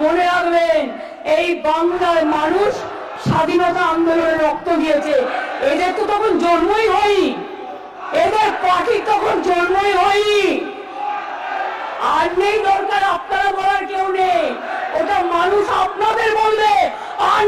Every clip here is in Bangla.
মনে রাখবেন, এই বাংলার মানুষ স্বাধীনতা আন্দোলনে রক্ত দিয়েছে। এদের তো তখন জন্মই হয়নি। এদের পাখি তখন জন্মই হয়নি। আর নেই দরকার, আপনারা বলার কেউ নেই। ওটা মানুষ আপনাদের বলবে, আর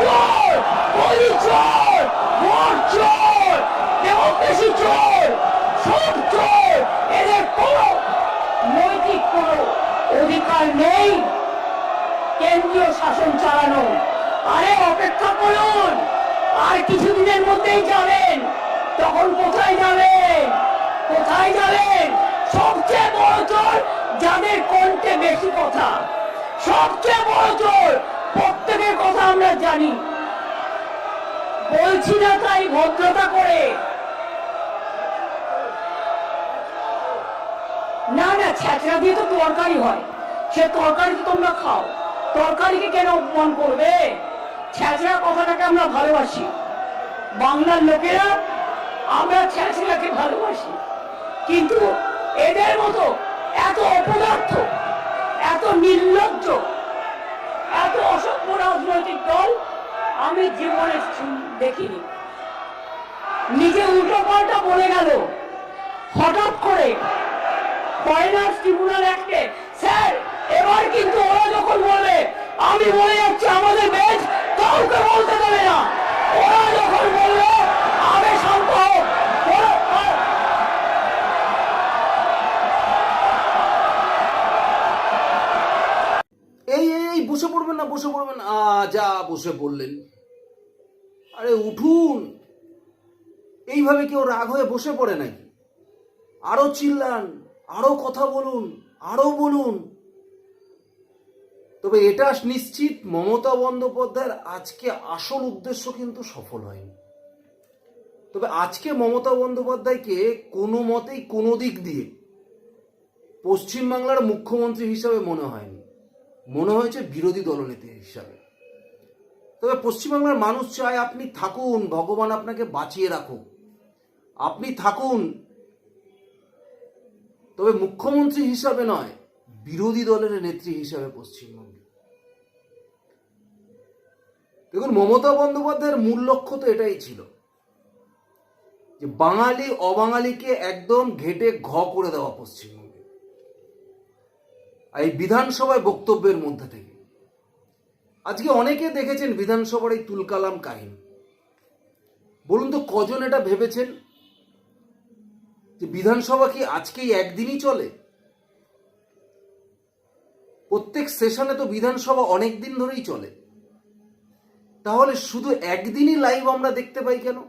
চোর মোদী চোর ভোট চোর ডেমোক্রেসি চোর সব চোর এদের কোনো নৈতিক কোনো অধিকার নেই। কেন্দ্রীয় শাসন চালানো। আরে অপেক্ষা করুন! আর কিছুদিনের মধ্যেই যাবেন। তখন কোথায় যাবেন? কোথায় যাবেন? সবচেয়ে বড় চোর যাদের কণ্ঠে বেশি কথা। সবচেয়ে বড় চোর প্রত্যেকের কথা আমরা জানি। বলছি না তাই ভদ্রতা করে। না না, ছ্যাঁচড়া দিয়ে তো তরকারি হয়। সে তরকারি তো তোমরা খাও। তরকারিকে কেন অপমান করবে? ছ্যাঁচড়া কথাটাকে আমরা ভালোবাসি। বাংলার লোকেরা আমরা ছ্যাঁচড়াকে ভালোবাসি। কিন্তু এদের মতো এত অপদার্থ, এত নির্লজ্জ এত অসভ্য রাজনৈতিক দল আমি জীবনে দেখিনি। নিজে উল্টো পাল্টা বলে গেল। হঠাৎ করে ফরেনার্স ট্রিবুনাল অ্যাক্টে, স্যার, এবার কিন্তু ওরা বসে পড়লেন আরে উঠুন। এইভাবে কেউ রাগ হয়ে বসে পড়ে নাকি? আরও চিল্লান, আরও কথা বলুন, আরও বলুন। তবে এটা নিশ্চিত মমতা বন্দ্যোপাধ্যায়ের আজকে আসল উদ্দেশ্য কিন্তু সফল হয়নি। তবে আজকে মমতা বন্দ্যোপাধ্যায়কে কোনো মতেই কোনো দিক দিয়ে পশ্চিমবাংলার মুখ্যমন্ত্রী হিসাবে মনে হয়নি। মনে হয়েছে বিরোধী দলনেতা হিসাবে। তবে পশ্চিমবাংলার মানুষ চায় আপনি থাকুন, ভগবান আপনাকে বাঁচিয়ে রাখুক। আপনি থাকুন। তবে মুখ্যমন্ত্রী হিসাবে নয়, বিরোধী দলের নেত্রী হিসাবে পশ্চিমবঙ্গে। দেখুন, মমতা বন্দ্যোপাধ্যায়ের মূল লক্ষ্য তো এটাই ছিল, যে বাঙালি, অবাঙালিকে একদম ঘেটে ঘ করে দেওয়া পশ্চিমবঙ্গে। এই বিধানসভায় বক্তব্যের মধ্যে থেকে আজকে অনেকে দেখেছেন বিধানসভার এই তুলকালাম কাহিনী। বলুন তো কজন এটা ভেবেছেন যে বিধানসভা কি আজকেই একদিনই চলে? প্রত্যেক সেশনে তো বিধানসভা অনেক দিন ধরেই চলে। তাহলে শুধু একদিনই লাইভ আমরা দেখতে পাই কেন?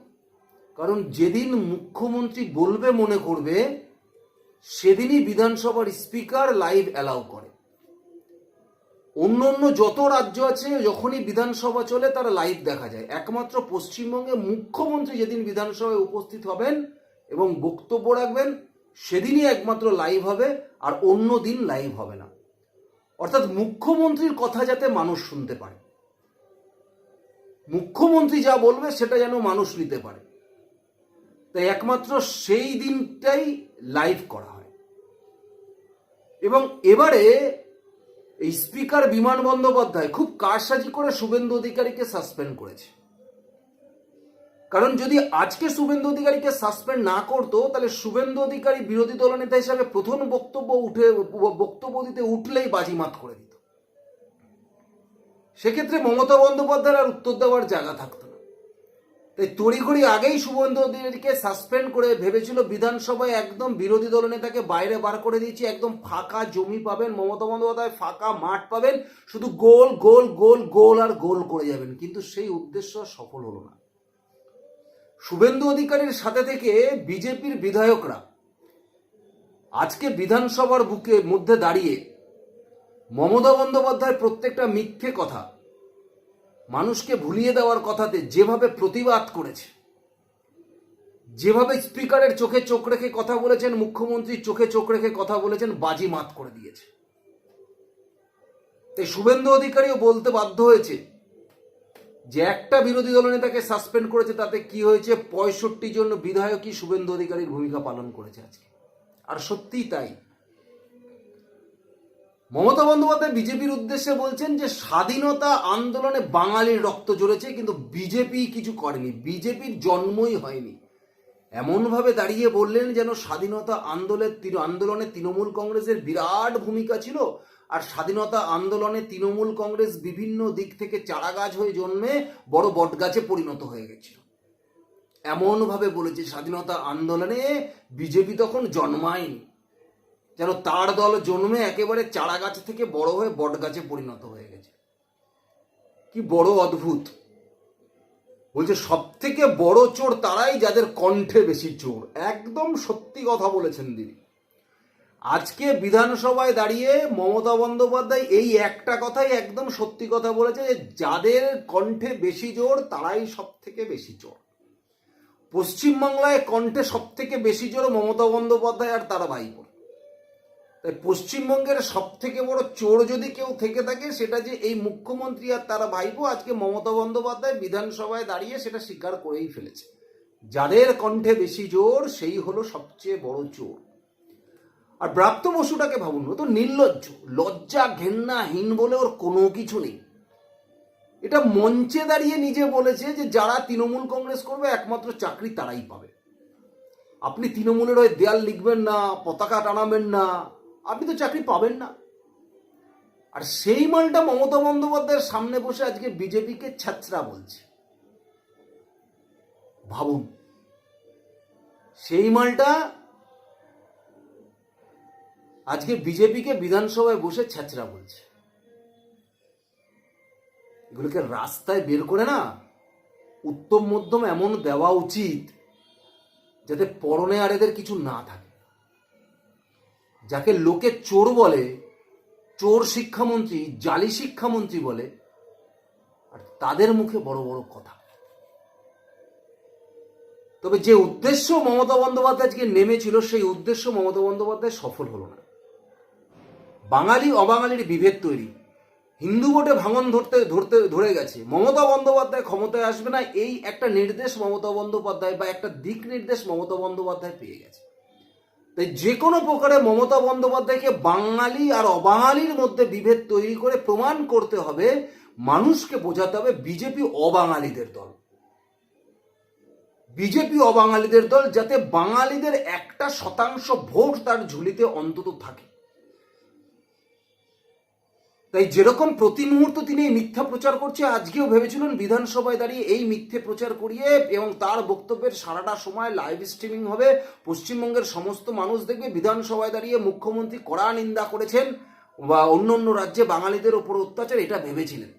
কারণ যেদিন মুখ্যমন্ত্রী বলবে মনে করবে, সেদিনই বিধানসভার স্পিকার লাইভ অ্যালাউ করে। অন্য অন্য যত রাজ্য আছে, যখনই বিধানসভা চলে, তারা লাইভ দেখা যায়। একমাত্র পশ্চিমবঙ্গে মুখ্যমন্ত্রী যেদিন বিধানসভায় উপস্থিত হবেন এবং বক্তব্য রাখবেন, সেদিনই একমাত্র লাইভ হবে, আর অন্য দিন লাইভ হবে না। অর্থাৎ মুখ্যমন্ত্রীর কথা যাতে মানুষ শুনতে পারে। মুখ্যমন্ত্রী যা বলবে, সেটা যেন মানুষ নিতে পারে। তাই একমাত্র সেই দিনটাই লাইভ করা হয়। এবং এবারে এই স্পিকার বিমান বন্দ্যোপাধ্যায় খুব কারসাজি করে শুভেন্দু অধিকারীকে সাসপেন্ড করেছে। কারণ যদি আজকে শুভেন্দু অধিকারীকে সাসপেন্ড না করতো, তাহলে শুভেন্দু অধিকারী বিরোধী দলনেতা হিসাবে প্রথম বক্তব্য উঠে, বক্তব্য দিতে উঠলেই বাজিমাত করে দিত। সেক্ষেত্রে মমতা বন্দ্যোপাধ্যায়ের আর উত্তর দেওয়ার জায়গা থাকতো তাই তড়িঘড়ি আগেই শুভেন্দু অধিকারীকে সাসপেন্ড করে ভেবেছিল বিধানসভায় একদম বিরোধী দলনেতাকে বাইরে বার করে দিয়েছি, একদম ফাঁকা জমি পাবেন, মমতা বন্দ্যোপাধ্যায় ফাঁকা মাঠ পাবেন, শুধু গোল গোল গোল গোল আর গোল করে যাবেন। কিন্তু সেই উদ্দেশ্য সফল হলো না। শুভেন্দু অধিকারীর সাথে থেকে বিজেপির বিধায়করা আজকে বিধানসভার বুকে, মধ্যে দাঁড়িয়ে মমতা বন্দ্যোপাধ্যায় প্রত্যেকটা মিথ্যে কথা মানুষকে ভুলিয়ে দেওয়ার কথাতে যেভাবে প্রতিবাদ করেছে, যেভাবে স্পিকারের চোখে চোখ রেখে কথা বলেছেন মুখ্যমন্ত্রী চোখে চোখ রেখে কথা বলেছেন, বাজি মাত করে দিয়েছে। তাই শুভেন্দু অধিকারীও বলতে বাধ্য হয়েছে যে একটা বিরোধী দলনেতাকে সাসপেন্ড করেছে, তাতে কি হয়েছে, পঁয়ষট্টি জন বিধায়কই শুভেন্দু অধিকারীর ভূমিকা পালন করেছে আজকে। আর সত্যিই তাই। মমতা বন্দ্যোপাধ্যায় বিজেপির উদ্দেশ্যে বলছেন যে স্বাধীনতা আন্দোলনে বাঙালির রক্ত ঝরেছে কিন্তু বিজেপি কিছু করেনি। বিজেপির জন্মই হয়নি। এমনভাবে দাঁড়িয়ে বললেন যেন স্বাধীনতা আন্দোলনের আন্দোলনে তৃণমূল কংগ্রেসের বিরাট ভূমিকা ছিল, আর স্বাধীনতা আন্দোলনে তৃণমূল কংগ্রেস বিভিন্ন দিক থেকে চারাগাছ হয়ে জন্মে বড় বটগাছে পরিণত হয়ে গেছিল। এমনভাবে বলেছে স্বাধীনতা আন্দোলনে বিজেপি তখন জন্মায়নি। যেন তার দল জন্মে একেবারে চারা গাছ থেকে বড় হয়ে বট গাছে পরিণত হয়ে গেছে। কি বড় অদ্ভুত। বলছে সব থেকে বড় চোর তারাই যাদের কণ্ঠে বেশি চোর। একদম সত্যি কথা বলেছেন দিদি আজকে বিধানসভায় দাঁড়িয়ে মমতা বন্দ্যোপাধ্যায় এই একটা কথাই একদম সত্যি কথা বলেছে যে, যাদের কণ্ঠে বেশি জোর, তারাই সব থেকে বেশি চোর। পশ্চিমবাংলায় কণ্ঠে সব থেকে বেশি জোর মমতা বন্দ্যোপাধ্যায় আর তারা ভাইপোর তাই পশ্চিমবঙ্গের সব থেকে বড় চোর যদি কেউ থেকে থাকে, সেটা যে এই মুখ্যমন্ত্রী আর তারা ভাইপো আজকে মমতা বন্দ্যোপাধ্যায় বিধানসভায় দাঁড়িয়ে সেটা স্বীকার করেই ফেলেছে। যাদের কণ্ঠে বেশি জোর, সেই হলো সবচেয়ে বড় চোর। আর ব্রাপ্ত বসুটাকে ভাবুন তো নির্লজ্জ, লজ্জা ঘেন্নাহীন বলে ওর কোনো কিছু নেই। এটা মঞ্চে দাঁড়িয়ে নিজে বলেছে যে যারা তৃণমূল কংগ্রেস করবে, একমাত্র চাকরি তারাই পাবে। আপনি তৃণমূলের ওই দেয়াল লিখবেন না, পতাকা টানাবেন না আপনি তো চাকরি পাবেন না। আর সেই মালটা মমতা বন্দ্যোপাধ্যায়ের সামনে বসে আজকে বিজেপিকে ছাত্রা বলছে। ভাবুন, সেই মালটা আজকে বিজেপিকে বিধানসভায় বসে ছাত্রা বলছে। এগুলোকে রাস্তায় বের করে না উত্তম মধ্যম এমন দেওয়া উচিত যাতে পরনে আর এদের কিছু না থাকে। যাকে লোকে চোর বলে, চোর শিক্ষামন্ত্রী, জালি শিক্ষামন্ত্রী বলে, আর তাদের মুখে বড় বড় কথা। তবে যে উদ্দেশ্য মমতা বন্দ্যোপাধ্যায় আজকে নেমেছিল, সেই উদ্দেশ্য মমতা বন্দ্যোপাধ্যায় সফল হলো না। বাঙালি, অবাঙালির বিভেদ তৈরি। হিন্দু ভোটে ভাঙন ধরতে ধরতে, ধরে গেছে। মমতা বন্দ্যোপাধ্যায় ক্ষমতায় আসবে না, এই একটা নির্দেশ মমতা বন্দ্যোপাধ্যায় বা একটা দিক নির্দেশ মমতা বন্দ্যোপাধ্যায় পেয়ে গেছে। তাই যে কোনো প্রকারে মমতা বন্দ্যোপাধ্যায়কে বাঙালি আর অবাঙালির মধ্যে বিভেদ তৈরি করে প্রমাণ করতে হবে, মানুষকে বোঝাতে হবে বিজেপি অবাঙালিদের দল। বিজেপি অবাঙালিদের দল যাতে বাঙালিদের একটা শতাংশ ভোট তার ঝুলিতে অন্তত থাকে। তাই যেরকম প্রতি মুহূর্ত তিনি মিথ্যা প্রচার করছে, আজকেও ভেবেছিলেন বিধানসভায় দাঁড়িয়ে এই মিথ্যে প্রচার করিয়ে এবং তার বক্তব্যের সারাটা সময় লাইভ স্ট্রিমিং হবে। পশ্চিমবঙ্গের সমস্ত মানুষ দেখবে বিধানসভায় দাঁড়িয়ে মুখ্যমন্ত্রী কড়া নিন্দা করেছেন বা অন্য অন্য রাজ্যে বাঙালিদের ওপর অত্যাচার, এটা ভেবেছিলেন।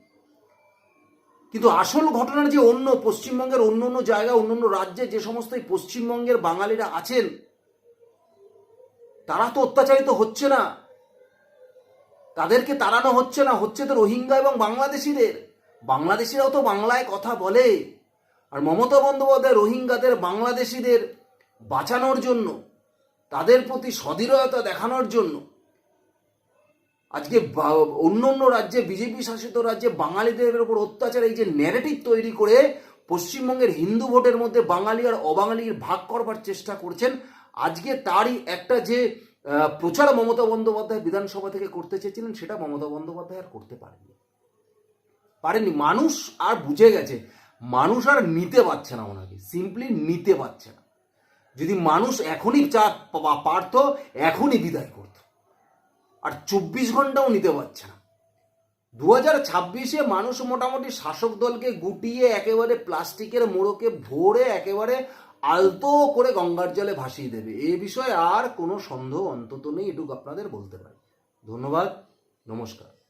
কিন্তু আসল ঘটনার যে অন্য পশ্চিমবঙ্গের অন্য অন্য জায়গা, অন্য অন্য রাজ্যে যে সমস্ত পশ্চিমবঙ্গের বাঙালিরা আছেন, তারা তো অত্যাচারিত হচ্ছে না। তাদেরকে তাড়ানো হচ্ছে না, হচ্ছে তো রোহিঙ্গা এবং বাংলাদেশিদের। বাংলাদেশিরাও তো বাংলায় কথা বলে। আর মমতা বন্দ্যোপাধ্যায় রোহিঙ্গাদের, বাংলাদেশিদের বাঁচানোর জন্য, তাদের প্রতি সদৃঢ়তা দেখানোর জন্য, আজকে অন্য অন্য রাজ্যে, বিজেপি শাসিত রাজ্যে বাঙালিদের উপর অত্যাচার এই যে ন্যারেটিভ তৈরি করে পশ্চিমবঙ্গের হিন্দু ভোটের মধ্যে বাঙালি আর অবাঙালির ভাগ করবার চেষ্টা করছেন আজকে তারই একটা যে প্রচার মমতা বন্দ্যোপাধ্যায় বিধানসভা থেকে করতে চেয়েছিলেন, সেটা মমতা বন্দ্যোপাধ্যায় আর করতে পারেনি পারেনি মানুষ আর বুঝে গেছে, মানুষ আর নিতে পারছে না ওনাকে সিম্পলি নিতে পারছে না। যদি মানুষ এখনই চা পারতো, এখনই বিদায় করত। আর চব্বিশ ঘন্টাও নিতে পারছে না। দু হাজার ছাব্বিশে মানুষ মোটামুটি শাসক দলকে গুটিয়ে একেবারে প্লাস্টিকের মোড়কে ভরে একেবারে আলতো করে গঙ্গার জলে ভাসিয়ে দেবে। এ বিষয়ে আর কোনো সন্দেহ অন্তত নেই, এটুকু আপনাদের বলতে পারি। ধন্যবাদ, নমস্কার।